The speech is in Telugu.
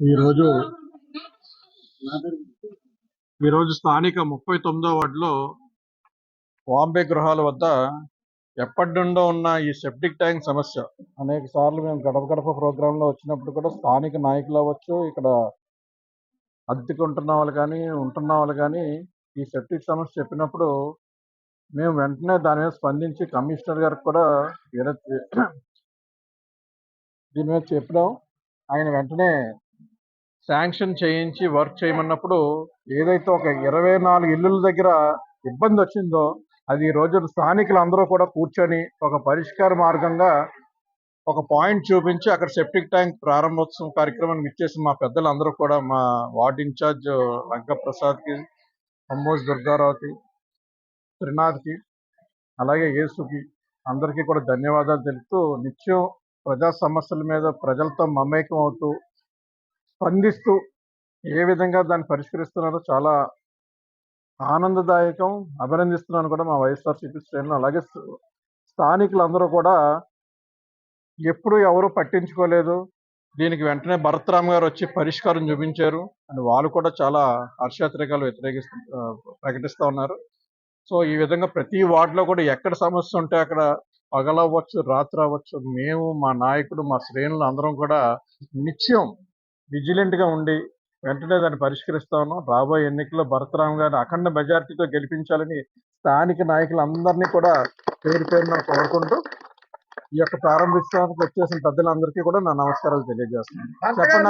ఈరోజు ఈరోజు స్థానిక ముప్పై తొమ్మిదో వార్డులో బాంబే గృహాల వద్ద ఎప్పటి నుండో ఉన్న ఈ సెప్టిక్ ట్యాంక్ సమస్య. అనేక సార్లు మేము గడప గడప ప్రోగ్రాంలో వచ్చినప్పుడు కూడా స్థానిక నాయకులు అవ్వచ్చు ఇక్కడ అద్దెకు ఉంటున్న వాళ్ళు కానీ ఉంటున్న వాళ్ళు కానీ ఈ సెప్టిక్ సమస్య చెప్పినప్పుడు మేము వెంటనే దాని మీద స్పందించి కమిషనర్ గారికి కూడా దీని మీద చెప్పినాం. ఆయన వెంటనే శాంక్షన్ చేయించి వర్క్ చేయమన్నప్పుడు ఏదైతే ఒక ఇరవై నాలుగు ఇల్లుల దగ్గర ఇబ్బంది వచ్చిందో అది ఈ రోజు స్థానికులు అందరూ కూడా కూర్చొని ఒక పరిష్కార మార్గంగా ఒక పాయింట్ చూపించి అక్కడ సెప్టిక్ ట్యాంక్ ప్రారంభోత్సవం కార్యక్రమాన్ని ఇచ్చేసి మా పెద్దలు అందరూ కూడా మా వార్డ్ ఇన్ఛార్జ్ లంకప్రసాద్కి అమ్మోజ్ దుర్గారావుకి త్రినాథ్కి అలాగే యేసుకి అందరికీ కూడా ధన్యవాదాలు తెలుపుతూ నిత్యం ప్రజా సమస్యల మీద ప్రజలతో మమేకం అవుతూ స్పందిస్తూ ఏ విధంగా దాన్ని పరిష్కరిస్తున్నారో చాలా ఆనందదాయకం. అభినందిస్తున్నాను కూడా మా వైఎస్ఆర్సీపీ శ్రేణులు. అలాగే స్థానికులందరూ కూడా ఎప్పుడు ఎవరు పట్టించుకోలేదు. దీనికి వెంటనే భరత్రామ్ గారు వచ్చి పరిష్కారం చూపించారు. అండ్ వాళ్ళు కూడా చాలా హర్షాత్రికాలు వ్యతిరేకిస్తూ ప్రకటిస్తూ ఉన్నారు. సో ఈ విధంగా ప్రతి వార్డులో కూడా ఎక్కడ సమస్య ఉంటే అక్కడ పగలవ్వచ్చు రాత్రి అవ్వచ్చు మేము మా నాయకుడు మా శ్రేణులు అందరం కూడా నిత్యం విజిలెంట్గా ఉండి వెంటనే దాన్ని పరిష్కరిస్తాను రాబోయే ఎన్నికల్లో భరతరామ్ గారిని అఖండ మెజారిటీతో గెలిపించాలని స్థానిక నాయకులందరినీ కూడా పేరు పేరున కోరుకుంటూ ఈ యొక్క ప్రారంభించడానికి వచ్చేసిన పెద్దలందరికీ కూడా నా నమస్కారాలు తెలియజేస్తున్నాను. చెప్పండి